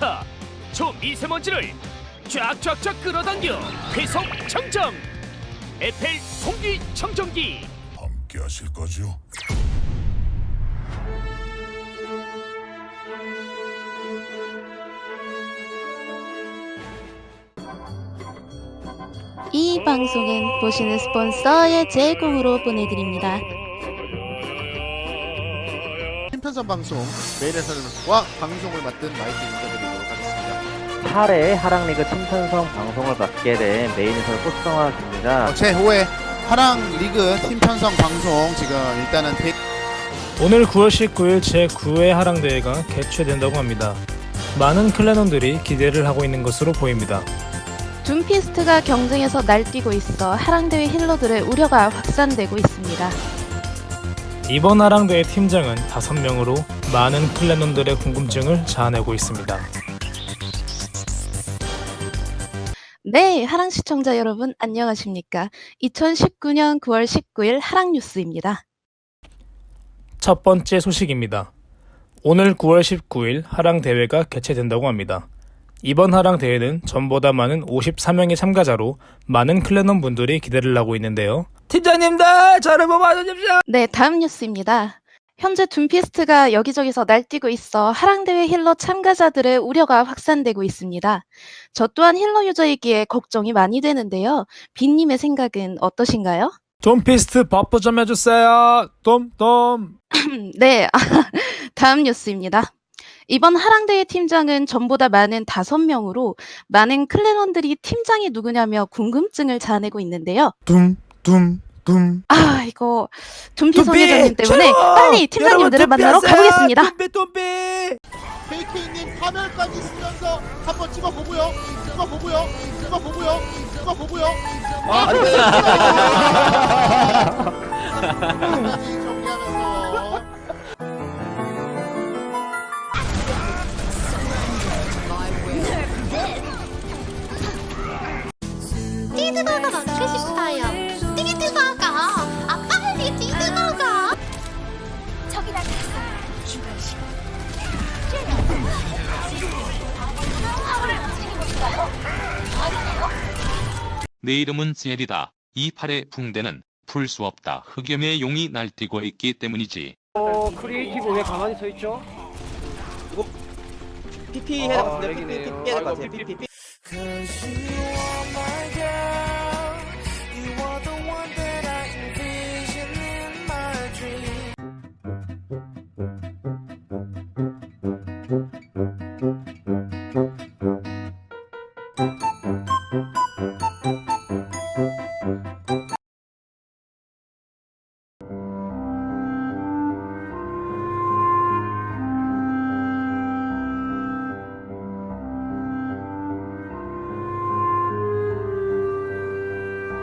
차 초미세먼지를 쫙쫙쫙 끌어당겨 회속 청정 에펠 공기 청정기 함께 하실 거죠? 이 방송은 보시는 스폰서의 제공으로 보내드립니다. 신편선 방송 메인 해설과 방송을 맡은 마이크 인사드리도록 하겠습니다. 8회 하랑리그 팀편성 방송을 맡게 된 메인 해설 꽃성학입니다. 어, 제 5회 하랑 리그 팀 편성 방송 지금 일단은 대... 오늘 9월 19일 제 9회 하랑 대회가 개최된다고 합니다. 많은 클레논들이 기대를 하고 있는 것으로 보입니다. 둠피스트가 경쟁에서 날뛰고 있어 하랑대회 힐러들의 우려가 확산되고 있습니다. 이번 하랑대회 팀장은 5명으로 많은 클레논들의 궁금증을 자아내고 있습니다. 네, 하랑 시청자 여러분 안녕하십니까? 2019년 9월 19일 하랑 뉴스입니다. 첫 번째 소식입니다. 오늘 9월 19일 하랑 대회가 개최된다고 합니다. 이번 하랑 대회는 전보다 많은 54명의 참가자로 많은 클레논 분들이 기대를 하고 있는데요. 팀장님들 저를 보고 와주십시오. 네, 다음 뉴스입니다. 현재 둠피스트가 여기저기서 날뛰고 있어 하랑대회 힐러 참가자들의 우려가 확산되고 있습니다. 저 또한 힐러 유저이기에 걱정이 많이 되는데요. 빈님의 생각은 어떠신가요? 돈피스트 버프 좀 해주세요. 돔 돔. 네, 다음 뉴스입니다. 이번 하랑대회 팀장은 전보다 많은 5명으로 많은 클랜원들이 팀장이 누구냐며 궁금증을 자아내고 있는데요. 둠둠 둠. 아, 이거 둠피 소녀자님 때문에 빨리 팀장님들을 만나러 가보겠습니다. KK님 화면까지 쓰면서 한번 찍어보고요. 찍어보고요. 찍어보고요. 찍어보고요. 아 내 이름은 젤이다. 이 팔의 붕대는 풀 수 없다. 흑염의 용이 날뛰고 있기 때문이지. 어, 크리에이티브 왜 가만히 서 있죠? PP 해야 될것 같은데 PP 해야 될것 같아요 PP